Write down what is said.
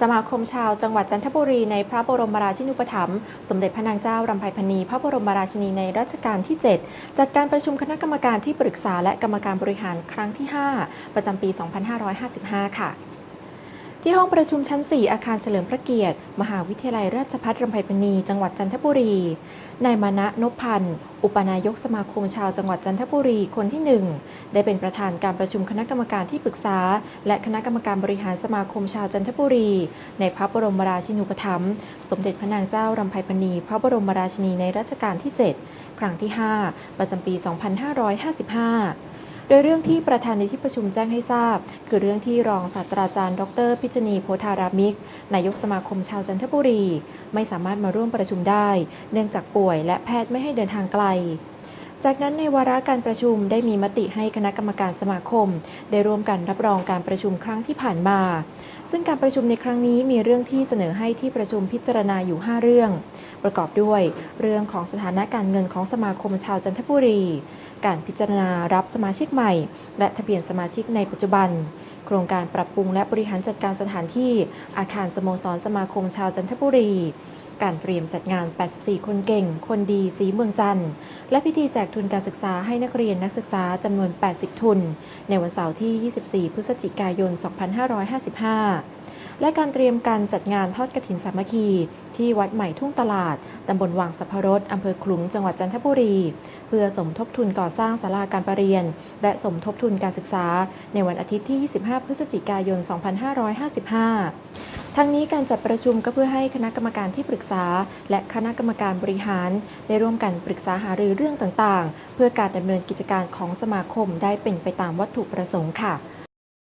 สมาคมชาวจังหวัดจันทบุรีในพระบรมราชินูปถัมภ์สมเด็จพระนางเจ้ารำไพพรรณีพระบรมราชินีในรัชกาลที่ 7 จัดการประชุมคณะกรรมการที่ปรึกษาและกรรมการบริหารครั้งที่ 5 ประจำปี 2555 ค่ะ ที่ห้องประชุมชั้น 4 อาคารเฉลิมพระเกียรติ มหาวิทยาลัยราชภัฏรำไพพรรณีจังหวัดจันทบุรี นายมานะนพพันธ์ อุปนายกสมาคมชาวจังหวัดจันทบุรีคนที่ 1 ได้เป็นประธานการประชุมคณะกรรมการที่ปรึกษา และคณะกรรมการบริหารสมาคมชาวจันทบุรี ในพระบรมราชินูปถัมภ์สมเด็จพระนางเจ้ารำไพพรรณีพระบรมราชินีในรัชกาลที่ 7 ครั้งที่ 5 ประจำปี 2555 โดยเรื่องที่ประธานในที่ประชุมแจ้งให้ทราบ คือเรื่องที่รองศาสตราจารย์ ดร พิจณีโพธารามิก นายกสมาคมชาวจันทบุรี ไม่สามารถมาร่วมประชุมได้ เนื่องจากป่วยและแพทย์ไม่ให้เดินทางไกลจากนั้นในวาระการประชุมได้มีมติให้คณะกรรมการสมาคม ได้ร่วมกันรับรองการประชุมครั้งที่ผ่านมา ซึ่งการประชุมในครั้งนี้มีเรื่องที่เสนอให้ที่ประชุมพิจารณาอยู่ 5 เรื่อง ประกอบด้วยเรื่องของสถานะการเงินของสมาคมชาวจันทบุรี การพิจารณารับสมาชิกใหม่ และทะเบียนสมาชิกในปัจจุบัน โครงการปรับปรุงและบริหารจัดการสถานที่อาคารสโมสรสมาคมชาวจันทบุรี การเตรียมจัดงาน 84 คนเก่ง คนดีสีเมืองจันทร์และพิธีแจกทุนการศึกษาให้นักเรียนนักศึกษาจำนวน 80 ทุน ในวันเสาร์ที่ 24 พฤศจิกายน 2555 และการเตรียมการจัดงานทอดกระถินสามัคคี ที่วัดใหม่ทุ่งตลาด ตำบลวังสัพพรสอำเภอคลุงจังหวัดจันทบุรี เพื่อสมทบทุนก่อสร้างศาลาการประเรียน และสมทบทุนการศึกษา ในวันอาทิตย์ที่ 25 พฤศจิกายน 2555ทั้งนี้การจัดประชุมก็เพื่อให้คณะกรรมการที่ปรึกษา และคณะกรรมการบริหาร ได้ร่วมกันปรึกษาหารือเรื่องต่างๆ เพื่อการดำเนินกิจการของสมาคมได้เป็นไปตามวัตถุประสงค์ค่ะ